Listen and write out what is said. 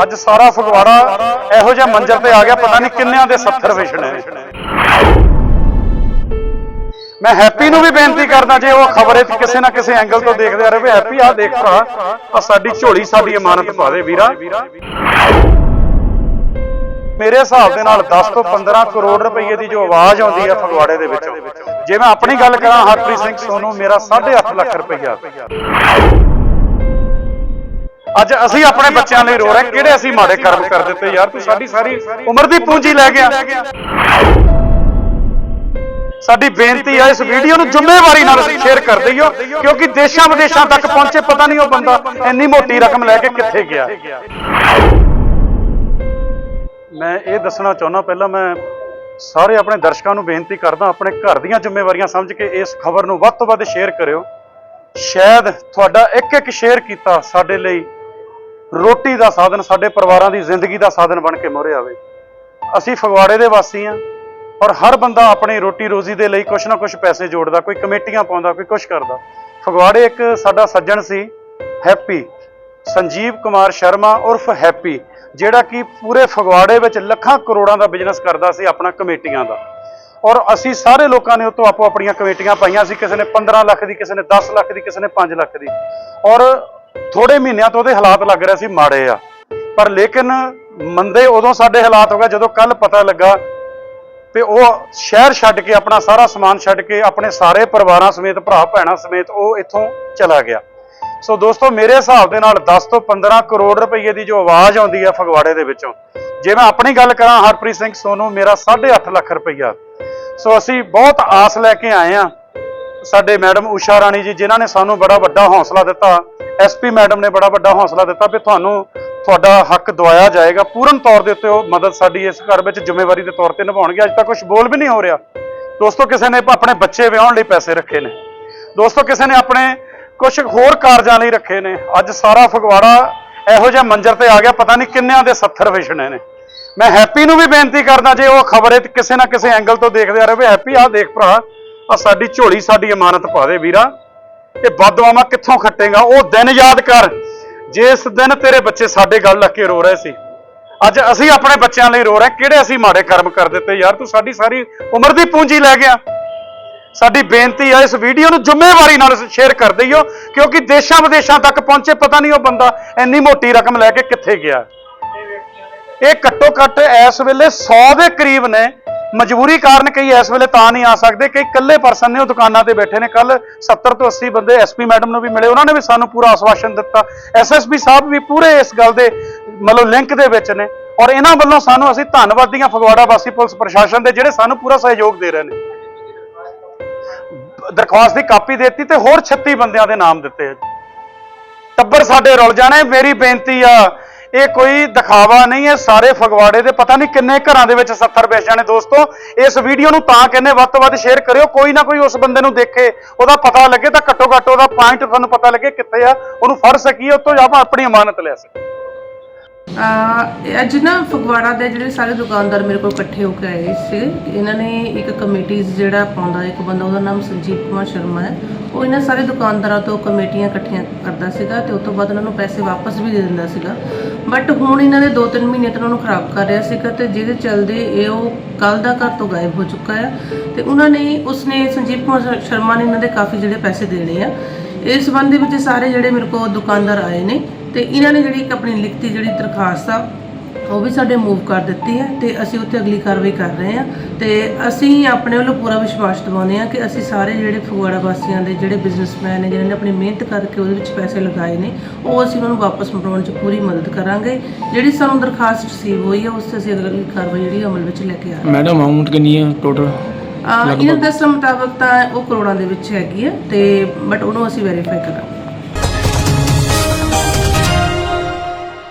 ਅੱਜ ਸਾਰਾ ਫਗਵਾੜਾ ਇਹੋ ਜਿਹਾ ਮੰਜ਼ਰ ਤੇ ਆ ਗਿਆ, ਪਤਾ ਨਹੀਂ ਕਿੰਨਿਆਂ ਦੇ 70 ਵਿਛਣੇ ਨੇ। ਮੈਂ ਹੈਪੀ ਨੂੰ ਵੀ ਬੇਨਤੀ ਕਰਦਾ ਜੇ ਉਹ ਖਬਰ ਇਹ ਕਿਸੇ ਨਾ ਕਿਸੇ ਐਂਗਲ ਤੋਂ ਦੇਖਦੇ ਆ ਰਹੇ ਵੀ ਹੈਪੀ, ਆਹ ਦੇਖ ਭਰਾ ਆ ਸਾਡੀ ਝੋਲੀ, ਸਾਡੀ ਇਮਾਨਤ ਪਾ ਦੇ ਵੀਰਾ। ਮੇਰੇ ਹਿਸਾਬ ਦੇ ਨਾਲ 10 ਤੋਂ 15 ਕਰੋੜ ਰੁਪਏ ਦੀ ਜੋ ਆਵਾਜ਼ ਆਉਂਦੀ ਹੈ ਫਗਵਾੜੇ ਦੇ ਵਿੱਚ, ਜੇ ਮੈਂ ਆਪਣੀ ਗੱਲ ਕਰਾਂ, ਹਰਪ੍ਰੀਤ ਸਿੰਘ ਸੋਨੂ, ਮੇਰਾ 8.5 ਲੱਖ ਰੁਪਈਆ। ਅੱਜ ਅਸੀਂ ਆਪਣੇ ਬੱਚਿਆਂ ਲਈ ਰੋ ਰਹੇ ਕਿਹੜੇ ਅਸੀਂ ਮਾੜੇ ਕਰਮ ਕਰ ਦਿੱਤੇ ਯਾਰ ਤੂੰ ਸਾਡੀ ਸਾਰੀ ਉਮਰ ਦੀ ਪੂੰਜੀ ਲੈ ਗਿਆ। ਸਾਡੀ ਬੇਨਤੀ ਹੈ ਇਸ ਵੀਡੀਓ ਨੂੰ ਜ਼ਿੰਮੇਵਾਰੀ ਨਾਲ ਸ਼ੇਅਰ ਕਰ ਦਈਓ ਕਿਉਂਕਿ ਦੇਸ਼ਾਂ ਵਿਦੇਸ਼ਾਂ ਤੱਕ ਪਹੁੰਚੇ ਪਤਾ ਨਹੀਂ ਉਹ ਬੰਦਾ ਇੰਨੀ ਮੋਟੀ ਰਕਮ ਲੈ ਕੇ ਕਿੱਥੇ ਗਿਆ। ਮੈਂ ਇਹ ਦੱਸਣਾ ਚਾਹੁੰਦਾ ਪਹਿਲਾਂ ਮੈਂ ਸਾਰੇ ਆਪਣੇ ਦਰਸ਼ਕਾਂ ਨੂੰ ਬੇਨਤੀ ਕਰਦਾ ਆਪਣੇ ਘਰ ਦੀਆਂ ਜ਼ਿੰਮੇਵਾਰੀਆਂ ਸਮਝ ਕੇ ਇਸ ਖਬਰ ਨੂੰ ਵੱਧ ਤੋਂ ਵੱਧ ਸ਼ੇਅਰ ਕਰਿਓ। ਸ਼ਾਇਦ ਤੁਹਾਡਾ ਇੱਕ ਇੱਕ ਸ਼ੇਅਰ ਕੀਤਾ ਸਾਡੇ ਲਈ ਰੋਟੀ ਦਾ ਸਾਧਨ ਸਾਡੇ ਪਰਿਵਾਰਾਂ ਦੀ ਜ਼ਿੰਦਗੀ ਦਾ ਸਾਧਨ ਬਣ ਕੇ ਮੋਰੇ ਆਵੇ। ਅਸੀਂ ਫਗਵਾੜੇ ਦੇ ਵਾਸੀ ਹਾਂ ਔਰ ਹਰ ਬੰਦਾ ਆਪਣੀ ਰੋਟੀ ਰੋਜ਼ੀ ਦੇ ਲਈ ਕੁਛ ਨਾ ਕੁਛ ਪੈਸੇ ਜੋੜਦਾ, ਕੋਈ ਕਮੇਟੀਆਂ ਪਾਉਂਦਾ, ਕੋਈ ਕੁਛ ਕਰਦਾ। ਫਗਵਾੜੇ ਇੱਕ ਸਾਡਾ ਸੱਜਣ ਸੀ, ਹੈਪੀ, ਸੰਜੀਵ ਕੁਮਾਰ ਸ਼ਰਮਾ ਉਰਫ ਹੈਪੀ, ਜਿਹੜਾ ਕਿ ਪੂਰੇ ਫਗਵਾੜੇ ਵਿੱਚ ਲੱਖਾਂ ਕਰੋੜਾਂ ਦਾ ਬਿਜ਼ਨਸ ਕਰਦਾ ਸੀ ਆਪਣਾ ਕਮੇਟੀਆਂ ਦਾ। ਔਰ ਅਸੀਂ ਸਾਰੇ ਲੋਕਾਂ ਨੇ ਉਤੋਂ ਆਪੋ ਆਪਣੀਆਂ ਕਮੇਟੀਆਂ ਪਾਈਆਂ ਸੀ, ਕਿਸੇ ਨੇ 15 ਲੱਖ ਦੀ, ਕਿਸੇ ਨੇ 10 ਲੱਖ ਦੀ, ਕਿਸੇ ਨੇ 5 ਲੱਖ ਦੀ। ਔਰ ਥੋੜੇ ਮਹੀਨਿਆਂ ਤੋਂ ਉਹਦੇ ਹਾਲਾਤ ਲੱਗ ਰਹੇ ਸੀ ਮਾੜੇ ਆ। ਪਰ ਲੇਕਿਨ ਮੰਦੇ ਉਦੋਂ ਸਾਡੇ ਹਾਲਾਤ ਹੋ ਗਏ ਜਦੋਂ ਕੱਲ ਪਤਾ ਲੱਗਾ ਤੇ ਉਹ ਸ਼ਹਿਰ ਛੱਡ ਕੇ ਆਪਣਾ ਸਾਰਾ ਸਮਾਨ ਛੱਡ ਕੇ ਆਪਣੇ ਸਾਰੇ ਪਰਿਵਾਰਾਂ ਸਮੇਤ, ਭਰਾ ਭੈਣਾਂ ਸਮੇਤ ਉਹ ਇੱਥੋਂ ਚਲਾ ਗਿਆ। ਸੋ ਦੋਸਤੋ, ਮੇਰੇ ਹਿਸਾਬ ਦੇ ਨਾਲ 10 ਤੋਂ 15 ਕਰੋੜ ਰੁਪਏ ਦੀ ਜੋ ਆਵਾਜ਼ ਆਉਂਦੀ ਹੈ ਫਗਵਾੜੇ ਦੇ ਵਿੱਚੋਂ, ਜੇ ਮੈਂ ਆਪਣੀ ਗੱਲ ਕਰਾਂ ਹਰਪ੍ਰੀਤ ਸਿੰਘ ਸੋਨੂ, ਮੇਰਾ 8.5 ਲੱਖ ਰੁਪਈਆ। ਸੋ ਅਸੀਂ ਬਹੁਤ ਆਸ ਲੈ ਕੇ ਆਏ ਆ ਸਾਡੇ ਮੈਡਮ ਊਸ਼ਾ ਰਾਣੀ ਜੀ, ਜਿਨ੍ਹਾਂ ਨੇ ਸਾਨੂੰ ਬੜਾ ਵੱਡਾ ਹੌਸਲਾ ਦਿੱਤਾ ਐਸਪੀ ਮੈਡਮ ਨੇ ਬੜਾ ਵੱਡਾ ਹੌਸਲਾ ਦਿੱਤਾ ਵੀ ਤੁਹਾਨੂੰ ਤੁਹਾਡਾ ਹੱਕ ਦਵਾਇਆ ਜਾਏਗਾ। ਪੂਰਨ ਤੌਰ ਦੇ ਉੱਤੇ ਉਹ ਮਦਦ ਸਾਡੀ ਇਸ ਘਰ ਵਿੱਚ ਜ਼ਿੰਮੇਵਾਰੀ ਦੇ ਤੌਰ ਤੇ ਨਿਭਾਉਣਗੇ। ਅੱਜ ਤੱਕ ਕੁਝ ਬੋਲ ਵੀ ਨਹੀਂ ਹੋ ਰਿਹਾ। ਦੋਸਤੋ, ਕਿਸੇ ਨੇ ਆਪਣੇ ਬੱਚੇ ਵਿਆਹਣ ਲਈ ਪੈਸੇ ਰੱਖੇ ਨੇ। ਦੋਸਤੋ, ਕਿਸੇ ਨੇ ਆਪਣੇ ਕੁਝ ਹੋਰ ਕਾਰਜਾਂ ਲਈ ਰੱਖੇ ਨੇ। ਅੱਜ ਸਾਰਾ ਫਗਵਾੜਾ ਇਹੋ ਜਿਹਾ ਮੰਜ਼ਰ ਤੇ ਆ ਗਿਆ, ਪਤਾ ਨਹੀਂ ਕਿੰਨਿਆਂ ਦੇ 70 ਵਿਛਣੇ ਨੇ। ਮੈਂ ਹੈਪੀ ਨੂੰ ਵੀ ਬੇਨਤੀ ਕਰਦਾ, ਜੇ ਉਹ ਖਬਰ ਇਹ ਕਿਸੇ ਨਾ ਕਿਸੇ ਐਂਗਲ ਤੋਂ ਦੇਖਦੇ ਆ ਰਹੇ ਵੀ ਹੈਪੀ, ਆਹ ਦੇਖ ਭਰਾ ਆ ਸਾਡੀ ਝੋਲੀ ਸਾਡੀ ਇਮਾਨਤ ਪਾ ਦੇ ਵੀਰਾ। ਇਹ ਬਦਦੁਆਵਾਂ ਕਿੱਥੋਂ ਖੱਟੇਗਾ? ਉਹ ਦਿਨ ਯਾਦ ਕਰ। ਜਿਸ ਦਿਨ ਤੇਰੇ ਬੱਚੇ ਸਾਡੇ ਗੱਲ ਲੱਗ ਕੇ ਰੋ ਰਹੇ ਸੀ। ਅੱਜ ਅਸੀਂ ਆਪਣੇ ਬੱਚਿਆਂ ਲਈ ਰੋ ਰਹੇ ਕਿਹੜੇ ਅਸੀਂ ਮਾੜੇ ਕਰਮ ਕਰ ਦਿੱਤੇ? ਯਾਰ ਤੂੰ ਸਾਡੀ ਸਾਰੀ ਉਮਰ ਦੀ ਪੂੰਜੀ ਲੈ ਗਿਆ। ਸਾਡੀ ਬੇਨਤੀ ਹੈ ਇਸ ਵੀਡੀਓ ਨੂੰ ਜ਼ਿੰਮੇਵਾਰੀ ਨਾਲ ਸ਼ੇਅਰ ਕਰ ਦਈਓ, ਕਿਉਂਕਿ ਦੇਸ਼ਾਂ ਵਿਦੇਸ਼ਾਂ ਤੱਕ ਪਹੁੰਚੇ ਪਤਾ ਨਹੀਂ ਉਹ ਬੰਦਾ ਇੰਨੀ ਮੋਟੀ ਰਕਮ ਲੈ ਕੇ ਕਿੱਥੇ ਗਿਆ। ਇਹ ਘੱਟੋ ਘੱਟ ਇਸ ਵੇਲੇ 100 ਦੇ ਕਰੀਬ ਨੇ। ਮਜਬੂਰੀ ਕਾਰਨ ਕਈ ਇਸ ਵੇਲੇ ਤਾਂ ਨਹੀਂ ਆ ਸਕਦੇ ਕਈ ਇਕੱਲੇ ਪਰਸਨ ਨੇ ਉਹ ਦੁਕਾਨਾਂ ਤੇ ਬੈਠੇ ਨੇ। ਕੱਲ 70 ਤੋਂ 80 ਬੰਦੇ ਐਸਪੀ ਮੈਡਮ ਨੂੰ ਵੀ ਮਿਲੇ। ਉਹਨਾਂ ਨੇ ਵੀ ਸਾਨੂੰ ਪੂਰਾ ਆਸ਼ਵਾਸਨ ਦਿੱਤਾ। ਐਸਐਸਪੀ ਸਾਹਿਬ ਵੀ ਪੂਰੇ ਇਸ ਗੱਲ ਦੇ ਮਤਲਬ ਲਿੰਕ ਦੇ ਵਿੱਚ ਨੇ। ਔਰ ਇਹਨਾਂ ਵੱਲੋਂ ਸਾਨੂੰ ਅਸੀਂ ਧੰਨਵਾਦੀਆਂ ਫਗਵਾੜਾ ਵਾਸੀ ਪੁਲਿਸ ਪ੍ਰਸ਼ਾਸਨ ਦੇ ਜਿਹੜੇ ਸਾਨੂੰ ਪੂਰਾ ਸਹਿਯੋਗ ਦੇ ਰਹੇ ਨੇ। ਦਰਖਾਸਤ ਦੀ ਕਾਪੀ ਦੇ ਦਿੱਤੀ ਤੇ ਹੋਰ 36 ਬੰਦਿਆਂ ਦੇ ਨਾਮ ਦਿੱਤੇ ਟੱਬਰ ਸਾਡੇ ਰੁਲ ਜਾਣੇ। ਮੇਰੀ ਬੇਨਤੀ ਆ ਇਹ ਕੋਈ ਦਿਖਾਵਾ ਨਹੀਂ ਹੈ। ਸਾਰੇ ਫਗਵਾੜੇ ਦੇ ਪਤਾ ਨਹੀਂ ਕਿੰਨੇ ਘਰਾਂ ਦੇ ਵਿੱਚ 70 ਬੈਠ ਜਾਣੇ ਦੋਸਤੋ। ਇਸ ਵੀਡੀਓ ਨੂੰ ਤਾਂ ਕਹਿੰਦੇ ਵੱਧ ਤੋਂ ਵੱਧ ਸ਼ੇਅਰ ਕਰਿਓ। ਕੋਈ ਨਾ ਕੋਈ ਉਸ ਬੰਦੇ ਨੂੰ ਦੇਖੇ, ਉਹਦਾ ਪਤਾ ਲੱਗੇ ਤਾਂ ਘੱਟੋ ਘੱਟ ਉਹਦਾ ਪੁਆਇੰਟ ਤੁਹਾਨੂੰ ਪਤਾ ਲੱਗੇ ਕਿੱਥੇ ਆ। ਉਹਨੂੰ ਫੜ ਸਕੀਏ ਉਹ ਤੋਂ ਆਪਾਂ ਆਪਣੀ ਅਮਾਨਤ ਲੈ ਸਕੀਏ। ਅੱਜ ਨਾ ਫਗਵਾੜਾ ਦੇ ਜਿਹੜੇ ਸਾਰੇ ਦੁਕਾਨਦਾਰ ਮੇਰੇ ਕੋਲ ਇਕੱਠੇ ਹੋ ਕੇ ਆਏ ਸੀ। ਇਹਨਾਂ ਨੇ ਇੱਕ ਕਮੇਟੀ ਜਿਹੜਾ ਪਾਉਂਦਾ, ਇੱਕ ਬੰਦਾ, ਉਹਦਾ ਨਾਮ ਸੰਜੀਵ ਕੁਮਾਰ ਸ਼ਰਮਾ ਹੈ। ਉਹ ਇਹਨਾਂ ਸਾਰੇ ਦੁਕਾਨਦਾਰਾਂ ਤੋਂ ਕਮੇਟੀਆਂ ਇਕੱਠੀਆਂ ਕਰਦਾ ਸੀਗਾ ਤੇ ਉਸ ਤੋਂ ਬਾਅਦ ਉਹਨਾਂ ਨੂੰ ਪੈਸੇ ਵਾਪਸ ਵੀ ਦੇ ਦਿੰਦਾ ਸੀਗਾ। ਬਟ ਹੁਣ ਇਹਨਾਂ ਦੇ 2-3 ਮਹੀਨੇ ਤੋਂ ਉਹਨਾਂ ਨੂੰ ਖਰਾਬ ਕਰ ਰਿਹਾ ਸੀਗਾ ਤੇ ਜਿਹਦੇ ਚੱਲਦੇ ਇਹ ਉਹ ਕੱਲ ਦਾ ਘਰ ਤੋਂ ਗਾਇਬ ਹੋ ਚੁੱਕਾ ਹੈ ਤੇ ਉਹਨਾਂ ਨੇ, ਉਸਨੇ ਸੰਜੀਵ ਕੁਮਾਰ ਸ਼ਰਮਾ ਨੇ ਇਹਨਾਂ ਦੇ ਕਾਫੀ ਜਿਹੜੇ ਪੈਸੇ ਦੇਣੇ ਆ। ਇਸ ਸੰਬੰਧ ਦੇ ਵਿੱਚ ਸਾਰੇ ਜਿਹੜੇ ਮੇਰੇ ਕੋਲ ਦੁਕਾਨਦਾਰ ਆਏ ਨੇ ਤੇ ਇਹਨਾਂ ਨੇ ਜਿਹੜੀ ਇੱਕ ਆਪਣੀ ਲਿਖਤੀ ਜਿਹੜੀ ਦਰਖਾਸਤ ਆ ਉਹ ਵੀ ਸਾਡੇ ਮੂਵ ਕਰ ਦਿੱਤੀ ਹੈ ਤੇ ਅਸੀਂ ਉੱਤੇ ਅਗਲੀ ਕਾਰਵਾਈ ਕਰ ਰਹੇ ਹਾਂ ਤੇ ਅਸੀਂ ਆਪਣੇ ਵੱਲੋਂ ਪੂਰਾ ਵਿਸ਼ਵਾਸ ਦਿਵਾਉਂਦੇ ਹਾਂ ਕਿ ਅਸੀਂ ਸਾਰੇ ਜਿਹੜੇ ਫਗਵਾੜਾ ਵਾਸੀਆਂ ਦੇ ਜਿਹੜੇ ਬਿਜ਼ਨਸਮੈਨ ਨੇ ਜਿਨ੍ਹਾਂ ਨੇ ਆਪਣੀ ਮਿਹਨਤ ਕਰਕੇ ਉਹਦੇ ਵਿੱਚ ਪੈਸੇ ਲਗਾਏ ਨੇ ਉਹ ਅਸੀਂ ਉਹਨਾਂ ਨੂੰ ਵਾਪਸ ਮੁੜਾਉਣ 'ਚ ਪੂਰੀ ਮਦਦ ਕਰਾਂਗੇ। ਜਿਹੜੀ ਸਾਨੂੰ ਦਰਖਾਸਤ ਰਿਸੀਵ ਹੋਈ ਹੈ ਉਸ ਤੇ ਅਸੀਂ ਅਗਲੀ ਕਾਰਵਾਈ ਜਿਹੜੀ ਅਮਲ ਵਿੱਚ ਲੈ ਕੇ ਆ ਰਹੇ ਹਾਂ ਮੈਡਮ ਅਮਾਉਂਟ ਕਿੰਨੀ ਹੈ ਟੋਟਲ ਇਹਨਾਂ ਦੇ ਦੱਸਣ ਮੁਤਾਬਕ ਤਾਂ ਉਹ ਕਰੋੜਾਂ ਦੇ ਵਿੱਚ ਹੈਗੀ ਹੈ ਤੇ ਬਟ ਉਹਨੂੰ ਅਸੀਂ ਵੈਰੀਫਾਈ ਕਰਾਂਗੇ।